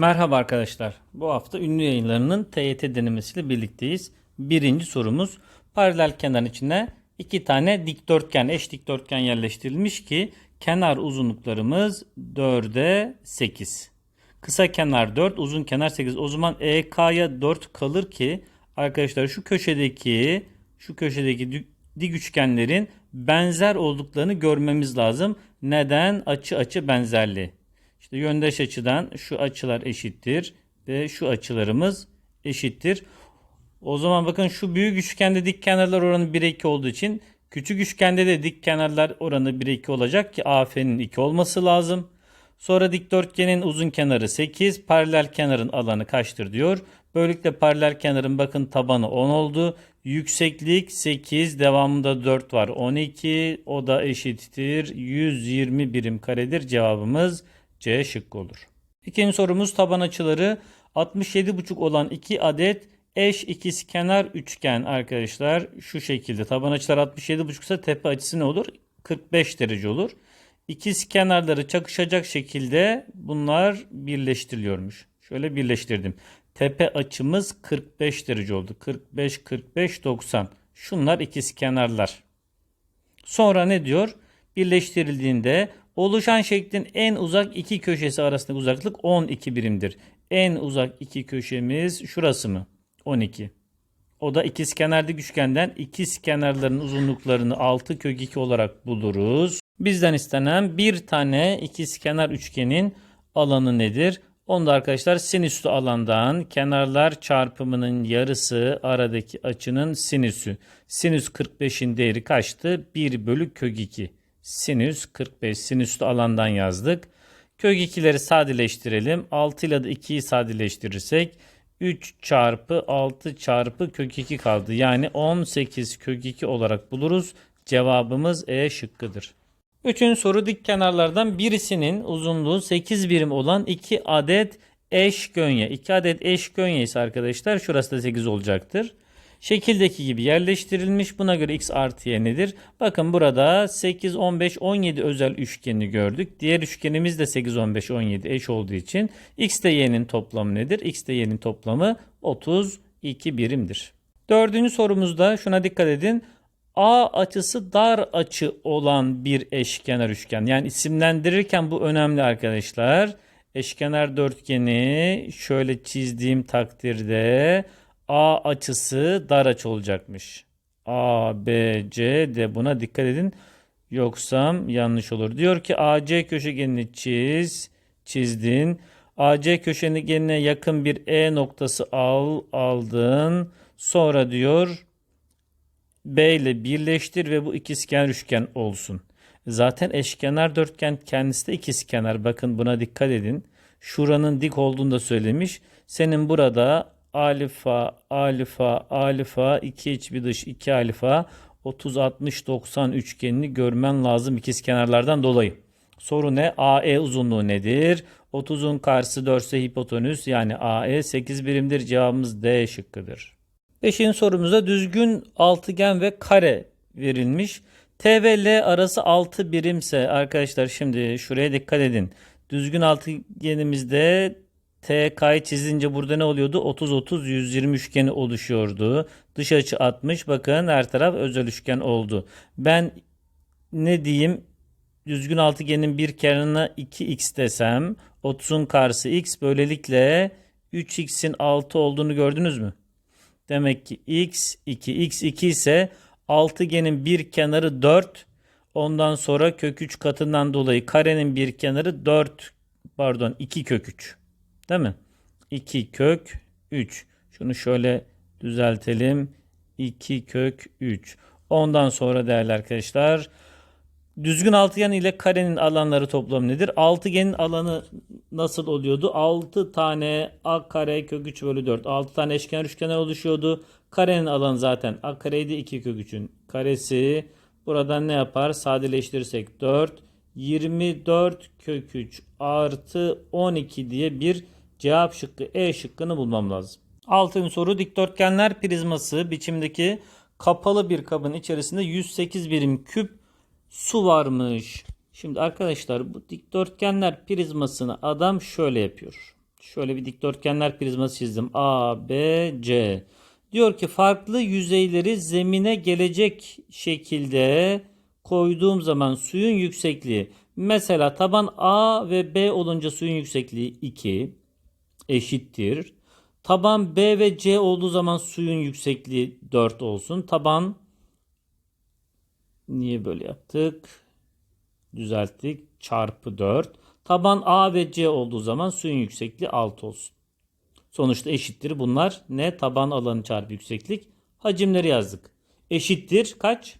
Merhaba arkadaşlar. Bu hafta ünlü yayınlarının TYT denemesiyle birlikteyiz. Birinci sorumuz paralel kenarın içine iki tane dikdörtgen, eş dikdörtgen yerleştirilmiş ki kenar uzunluklarımız 4'e 8. Kısa kenar 4, uzun kenar 8. O zaman EK'ya 4 kalır ki arkadaşlar şu köşedeki şu köşedeki dik üçgenlerin benzer olduklarını görmemiz lazım. Neden? Açı açı benzerliği. İşte yöndeş açıdan şu açılar eşittir ve şu açılarımız eşittir. O zaman bakın şu büyük üçgende dik kenarlar oranı 1'e 2 olduğu için küçük üçgende de dik kenarlar oranı 1'e 2 olacak ki AF'nin 2 olması lazım. Sonra dikdörtgenin uzun kenarı 8, paralel kenarın alanı kaçtır diyor. Böylelikle paralel kenarın bakın tabanı 10 oldu. Yükseklik 8, devamında 4 var 12. O da eşittir 120 birim karedir. Cevabımız C şıkkı olur. İkinci sorumuz taban açıları 67,5 olan 2 adet eş ikizkenar üçgen arkadaşlar. Şu şekilde taban açılar 67,5 ise tepe açısı ne olur? 45 derece olur. İkiz kenarları çakışacak şekilde bunlar birleştiriliyormuş. Şöyle birleştirdim. Tepe açımız 45 derece oldu. 45, 45, 90. Şunlar ikiz kenarlar. Sonra ne diyor? Birleştirildiğinde oluşan şeklin en uzak iki köşesi arasındaki uzaklık 12 birimdir. En uzak iki köşemiz şurası mı? 12. O da ikizkenarlık üçgenden ikizkenarların uzunluklarını 6 kök 2 olarak buluruz. Bizden istenen bir tane ikizkenar üçgenin alanı nedir? Onu da arkadaşlar sinüslü alandan kenarlar çarpımının yarısı aradaki açının sinüsü. Sinüs 45'in değeri kaçtı? 1 bölü kök 2. Sinüs 45 sinüslü alandan yazdık. Kök 2'leri sadeleştirelim. 6 ile de 2'yi sadeleştirirsek 3 çarpı 6 çarpı kök 2 kaldı. Yani 18 kök 2 olarak buluruz. Cevabımız E şıkkıdır. Üçüncü soru dik kenarlardan birisinin uzunluğu 8 birim olan 2 adet eş gönye. 2 adet eş gönye ise arkadaşlar şurası da 8 olacaktır. Şekildeki gibi yerleştirilmiş. Buna göre x artı y nedir? Bakın burada 8, 15, 17 özel üçgeni gördük. Diğer üçgenimiz de 8, 15, 17 eş olduğu için x de y'nin toplamı nedir? x de y'nin toplamı 32 birimdir. Dördüncü sorumuzda şuna dikkat edin. A açısı dar açı olan bir eşkenar üçgen. Yani isimlendirirken bu önemli arkadaşlar. Eşkenar dörtgeni şöyle çizdiğim takdirde A açısı dar açı olacakmış. A, B, C, D buna dikkat edin. Yoksam yanlış olur. Diyor ki AC köşegenini çiz. Çizdin. AC köşegenine yakın bir E noktası al. Aldın. Sonra diyor B ile birleştir ve bu ikizkenar üçgen olsun. Zaten eşkenar dörtgen kendisi de ikizkenar. Bakın buna dikkat edin. Şuranın dik olduğunu da söylemiş. Senin burada alfa, alfa, alfa, 2 iç bir dış, 2 alfa, 30, 60, 90 üçgenini görmen lazım ikizkenarlardan dolayı. Soru ne? AE uzunluğu nedir? 30'un karşısı 4 ise hipotenüs yani AE 8 birimdir. Cevabımız D şıkkıdır. Beşinci sorumuzda düzgün altıgen ve kare verilmiş. T ve L arası 6 birimse arkadaşlar şimdi şuraya dikkat edin. Düzgün altıgenimizde TK'yı çizince burada ne oluyordu? 30 30 120 üçgeni oluşuyordu. Dış açı 60. Bakın her taraf özel üçgen oldu. Ben ne diyeyim? Düzgün altıgenin bir kenarına 2x desem 30'un karşısı x böylelikle 3x'in 6 olduğunu gördünüz mü? Demek ki x 2 x 2 ise altıgenin bir kenarı 4. Ondan sonra kök 3 katından dolayı karenin bir kenarı 4 pardon 2 kök 3. Değil mi? 2 kök 3. Şunu şöyle düzeltelim. 2 kök 3. Ondan sonra değerli arkadaşlar düzgün altıgen ile karenin alanları toplamı nedir? Altıgenin alanı nasıl oluyordu? 6 tane a kare kök 3 bölü 4. 6 tane eşkenar üçgenler oluşuyordu. Karenin alanı zaten a kareydi 2 kök 3'ün karesi. Buradan ne yapar? Sadeleştirirsek 4. 24 kök 3 artı 12 diye bir cevap şıkkı E şıkkını bulmam lazım. Altıncı soru dikdörtgenler prizması biçimdeki kapalı bir kabın içerisinde 108 birim küp su varmış. Şimdi arkadaşlar bu dikdörtgenler prizmasını adam şöyle yapıyor. Şöyle bir dikdörtgenler prizması çizdim. A, B, C. Diyor ki farklı yüzeyleri zemine gelecek şekilde koyduğum zaman suyun yüksekliği. Mesela taban A ve B olunca suyun yüksekliği 2 eşittir. Taban B ve C olduğu zaman suyun yüksekliği 4 olsun. Taban niye böyle yaptık? Düzelttik. Çarpı 4. Taban A ve C olduğu zaman suyun yüksekliği 6 olsun. Sonuçta eşittir. Bunlar ne? Taban alanı çarpı yükseklik. Hacimleri yazdık. Eşittir kaç?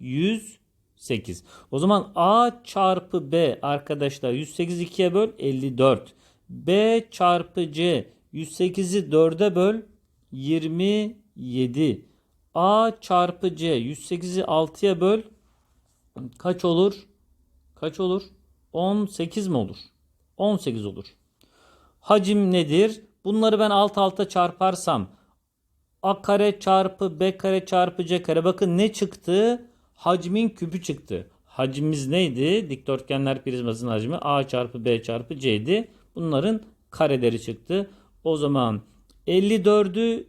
108. O zaman A çarpı B arkadaşlar 108 2'ye böl 54. B çarpı C 108'i 4'e böl 27. A çarpı C 108'i 6'ya böl kaç olur? Kaç olur? 18 mi olur? 18 olur. Hacim nedir? Bunları ben alt alta çarparsam A kare çarpı B kare çarpı C kare. Bakın ne çıktı? Hacmin küpü çıktı. Hacmimiz neydi? Dikdörtgenler prizmasının hacmi A çarpı B çarpı C'ydi. Bunların kareleri çıktı. O zaman 54'ü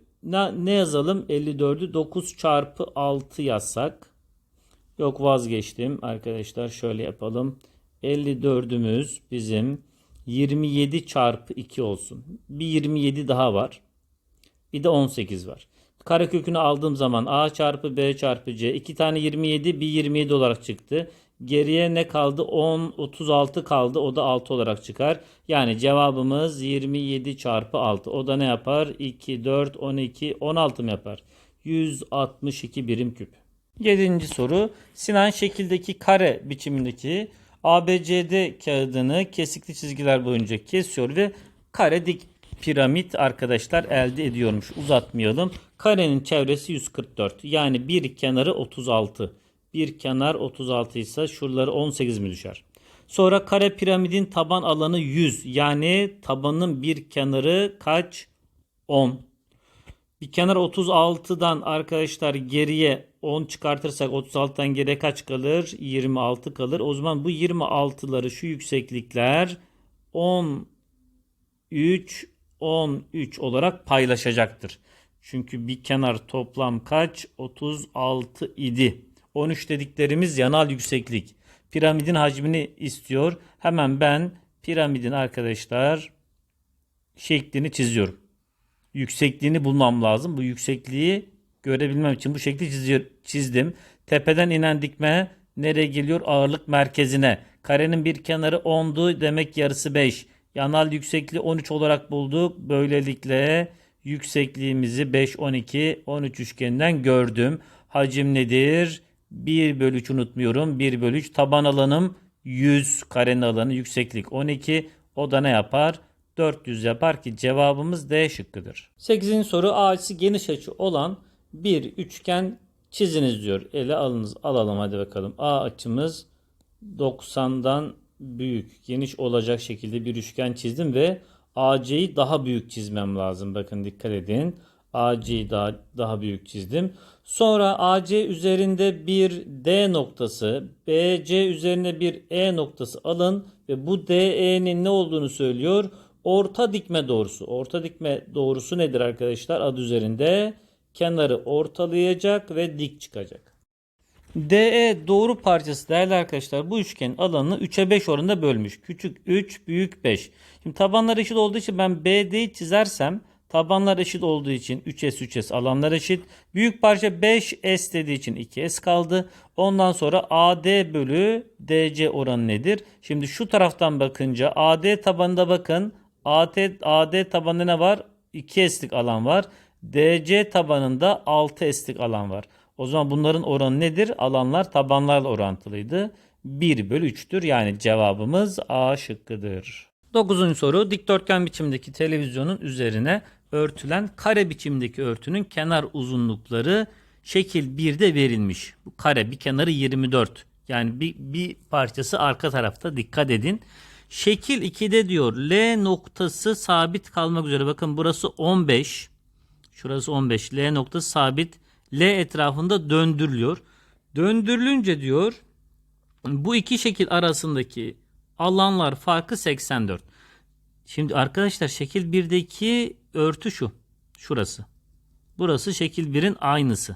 ne, yazalım? 54'ü 9 çarpı 6 yazsak. Yok vazgeçtim arkadaşlar şöyle yapalım. 54'ümüz bizim 27 çarpı 2 olsun. Bir 27 daha var. Bir de 18 var. Karekökünü aldığım zaman A çarpı B çarpı C. 2 tane 27 bir 27 olarak çıktı. Geriye ne kaldı? 10, 36 kaldı. O da 6 olarak çıkar. Yani cevabımız 27 çarpı 6. O da ne yapar? 2, 4, 12, 16 mı yapar? 162 birim küp. Yedinci soru. Sinan şekildeki kare biçimindeki ABCD kağıdını kesikli çizgiler boyunca kesiyor ve kare dik piramit arkadaşlar elde ediyormuş. Uzatmayalım. Karenin çevresi 144. Yani bir kenarı 36. Bir kenar 36 ise şuraları 18 mi düşer? Sonra kare piramidin taban alanı 100. Yani tabanın bir kenarı kaç? 10. Bir kenar 36'dan arkadaşlar geriye 10 çıkartırsak 36'dan geriye kaç kalır? 26 kalır. O zaman bu 26'ları şu yükseklikler 13 13 olarak paylaşacaktır. Çünkü bir kenar toplam kaç? 36 idi. 13 dediklerimiz yanal yükseklik. Piramidin hacmini istiyor. Hemen ben piramidin arkadaşlar şeklini çiziyorum. Yüksekliğini bulmam lazım. Bu yüksekliği görebilmem için bu şekli çiziyor, çizdim. Tepeden inen dikme nereye geliyor? Ağırlık merkezine. Karenin bir kenarı 10'du demek yarısı 5. Yanal yüksekliği 13 olarak bulduk. Böylelikle yüksekliğimizi 5, 12, 13 üçgeninden gördüm. Hacim nedir? 1 bölü 3 unutmuyorum. 1 bölü 3 taban alanım 100 karenin alanı yükseklik 12. O da ne yapar? 400 yapar ki cevabımız D şıkkıdır. 8. soru A açısı geniş açı olan bir üçgen çiziniz diyor. Ele alınız alalım hadi bakalım. A açımız 90'dan büyük, geniş olacak şekilde bir üçgen çizdim ve AC'yi daha büyük çizmem lazım. Bakın dikkat edin. AC'yi daha, daha büyük çizdim. Sonra AC üzerinde bir D noktası, BC üzerine bir E noktası alın ve bu DE'nin ne olduğunu söylüyor. Orta dikme doğrusu. Orta dikme doğrusu nedir arkadaşlar? Adı üzerinde kenarı ortalayacak ve dik çıkacak. DE doğru parçası değerli arkadaşlar bu üçgenin alanını 3'e 5 oranında bölmüş. Küçük 3, büyük 5. Şimdi tabanlar eşit olduğu için ben BD'yi çizersem tabanlar eşit olduğu için 3S 3S alanlar eşit. Büyük parça 5S dediği için 2S kaldı. Ondan sonra AD bölü DC oranı nedir? Şimdi şu taraftan bakınca AD tabanında bakın. AT, AD tabanında ne var? 2S'lik alan var. DC tabanında 6S'lik alan var. O zaman bunların oranı nedir? Alanlar tabanlarla orantılıydı. 1 bölü 3'tür. Yani cevabımız A şıkkıdır. 9. soru dikdörtgen biçimdeki televizyonun üzerine örtülen kare biçimdeki örtünün kenar uzunlukları şekil 1'de verilmiş. Bu kare bir kenarı 24. Yani bir, bir parçası arka tarafta dikkat edin. Şekil 2'de diyor L noktası sabit kalmak üzere. Bakın burası 15. Şurası 15. L noktası sabit. L etrafında döndürülüyor. Döndürülünce diyor bu iki şekil arasındaki alanlar farkı 84. Şimdi arkadaşlar şekil 1'deki örtü şu. Şurası. Burası şekil 1'in aynısı.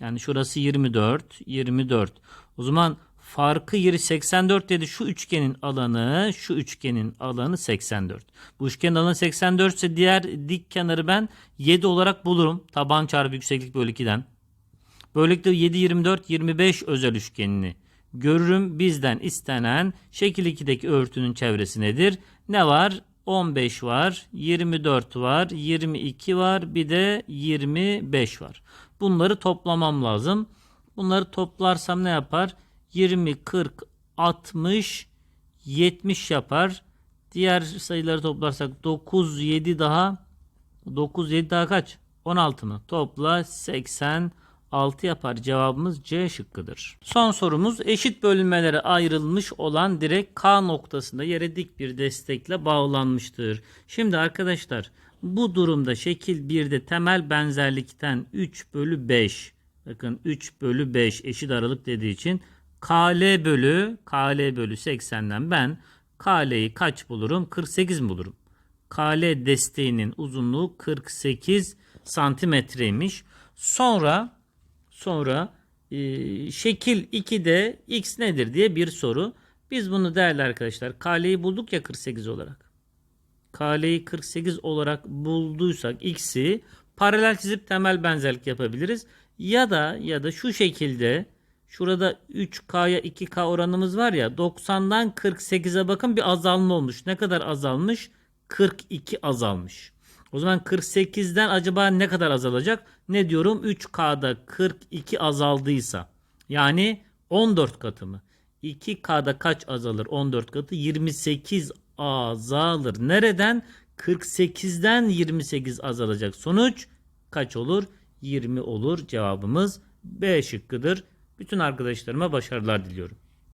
Yani şurası 24, 24. O zaman farkı yeri 84 dedi. Şu üçgenin alanı, şu üçgenin alanı 84. Bu üçgenin alanı 84 ise diğer dik kenarı ben 7 olarak bulurum. Taban çarpı yükseklik bölü 2'den. Böylelikle 7, 24, 25 özel üçgenini görürüm. Bizden istenen şekil 2'deki örtünün çevresi nedir? Ne var? 15 var, 24 var, 22 var, bir de 25 var. Bunları toplamam lazım. Bunları toplarsam ne yapar? 20, 40, 60, 70 yapar. Diğer sayıları toplarsak 9, 7 daha 9, 7 daha kaç? 16 mı? Topla 86 yapar. Cevabımız C şıkkıdır. Son sorumuz eşit bölünmelere ayrılmış olan direk K noktasında yere dik bir destekle bağlanmıştır. Şimdi arkadaşlar bu durumda şekil 1'de temel benzerlikten 3 bölü 5 bakın 3 bölü 5 eşit aralık dediği için KL bölü KL bölü 80'den ben KL'yi kaç bulurum? 48 mi bulurum? KL desteğinin uzunluğu 48 santimetreymiş. Sonra sonra e, şekil 2'de x nedir diye bir soru. Biz bunu değerli arkadaşlar KL'yi bulduk ya 48 olarak. KL'yi 48 olarak bulduysak x'i paralel çizip temel benzerlik yapabiliriz. Ya da ya da şu şekilde şurada 3K'ya 2K oranımız var ya 90'dan 48'e bakın bir azalma olmuş. Ne kadar azalmış? 42 azalmış. O zaman 48'den acaba ne kadar azalacak? Ne diyorum? 3K'da 42 azaldıysa yani 14 katı mı? 2K'da kaç azalır? 14 katı 28 azalır. Nereden? 48'den 28 azalacak. Sonuç kaç olur? 20 olur. Cevabımız B şıkkıdır. Bütün arkadaşlarıma başarılar diliyorum.